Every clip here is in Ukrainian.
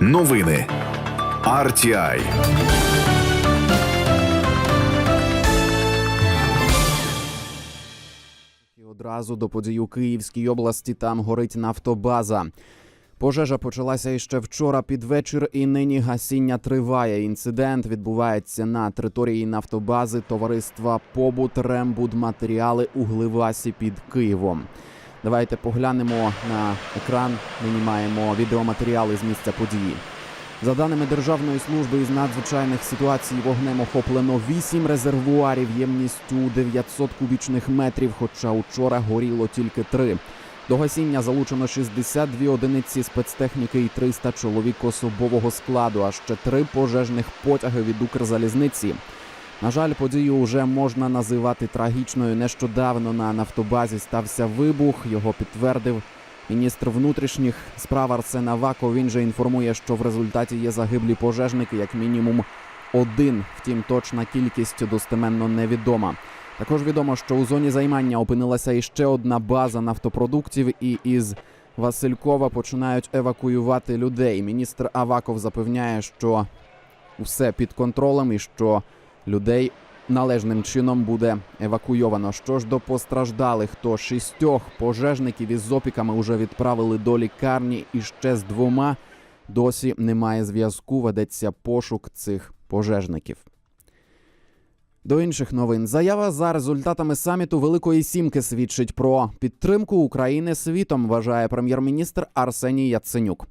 Новини RTI. Одразу до подій у Київській області там горить нафтобаза. Пожежа почалася іще вчора під вечір, і нині гасіння триває. Інцидент відбувається на території нафтобази товариства Побут Рембудматеріали у Гливасі під Києвом. Давайте поглянемо на екран. Нині маємо відеоматеріали з місця події. За даними Державної служби із надзвичайних ситуацій, вогнем охоплено 8 резервуарів ємністю 900 кубічних метрів, хоча учора горіло тільки 3. До гасіння залучено 62 одиниці спецтехніки і 300 чоловік особового складу, а ще три пожежних потяги від Укрзалізниці. На жаль, подію вже можна називати трагічною. Нещодавно на нафтобазі стався вибух. Його підтвердив міністр внутрішніх справ Арсен Аваков. Він же інформує, що в результаті є загиблі пожежники, як мінімум один. Втім, точна кількість достеменно невідома. Також відомо, що у зоні займання опинилася іще одна база нафтопродуктів, і із Василькова починають евакуювати людей. Міністр Аваков запевняє, що все під контролем і що людей належним чином буде евакуйовано. Що ж до постраждалих, то шістьох пожежників із опіками вже відправили до лікарні, і ще з двома досі немає зв'язку. Ведеться пошук цих пожежників. До інших новин заява за результатами саміту Великої Сімки свідчить про підтримку України світом. Вважає прем'єр-міністр Арсеній Яценюк.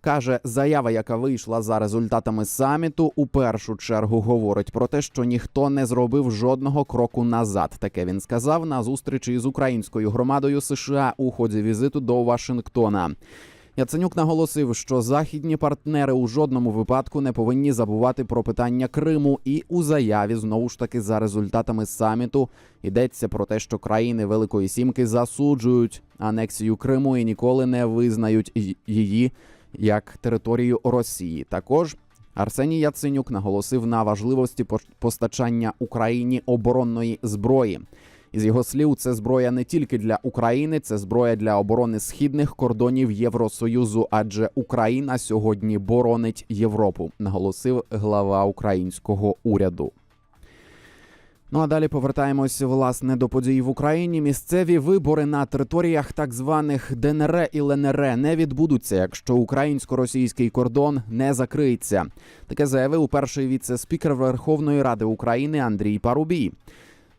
Каже, заява, яка вийшла за результатами саміту, у першу чергу говорить про те, що ніхто не зробив жодного кроку назад. Таке він сказав на зустрічі з українською громадою США у ході візиту до Вашингтона. Яценюк наголосив, що західні партнери у жодному випадку не повинні забувати про питання Криму, і у заяві знову ж таки за результатами саміту йдеться про те, що країни Великої Сімки засуджують анексію Криму і ніколи не визнають її як територію Росії. Також Арсеній Яценюк наголосив на важливості постачання Україні оборонної зброї. Із його слів, це зброя не тільки для України, це зброя для оборони східних кордонів Євросоюзу, адже Україна сьогодні боронить Європу, наголосив глава українського уряду. Ну а далі повертаємось власне до подій в Україні. Місцеві вибори на територіях так званих ДНР і ЛНР не відбудуться, якщо українсько-російський кордон не закриється. Таке заявив перший віце-спікер Верховної Ради України Андрій Парубій.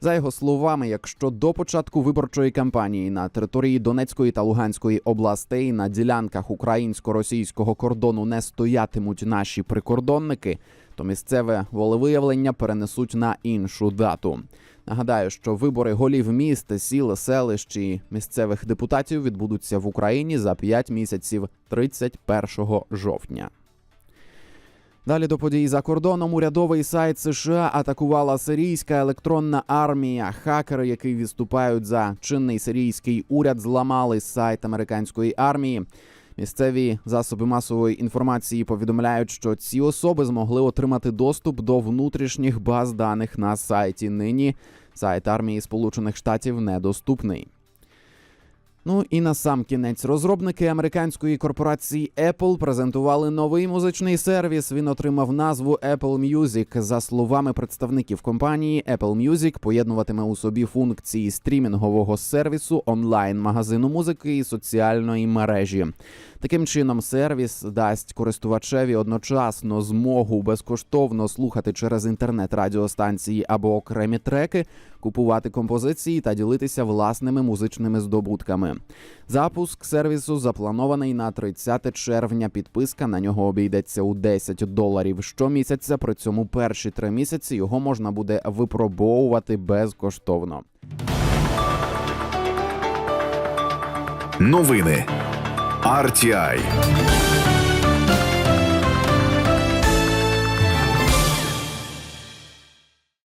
За його словами, якщо до початку виборчої кампанії на території Донецької та Луганської областей на ділянках українсько-російського кордону не стоятимуть наші прикордонники, то місцеве волевиявлення перенесуть на іншу дату. Нагадаю, що вибори голів міст, сіл, селищ і місцевих депутатів відбудуться в Україні за 5 місяців 31 жовтня. Далі до подій за кордоном урядовий сайт США атакувала сирійська електронна армія. Хакери, які відступають за чинний сирійський уряд, зламали сайт американської армії. Місцеві засоби масової інформації повідомляють, що ці особи змогли отримати доступ до внутрішніх баз даних на сайті. Нині сайт армії Сполучених Штатів недоступний. Ну і на сам кінець розробники американської корпорації Apple презентували новий музичний сервіс. Він отримав назву Apple Music. За словами представників компанії, Apple Music поєднуватиме у собі функції стрімінгового сервісу, онлайн-магазину музики і соціальної мережі. Таким чином, сервіс дасть користувачеві одночасно змогу безкоштовно слухати через інтернет радіостанції або окремі треки, купувати композиції та ділитися власними музичними здобутками. Запуск сервісу запланований на 30 червня. Підписка на нього обійдеться у 10 доларів щомісяця. При цьому перші три місяці його можна буде випробовувати безкоштовно. Новини RTI.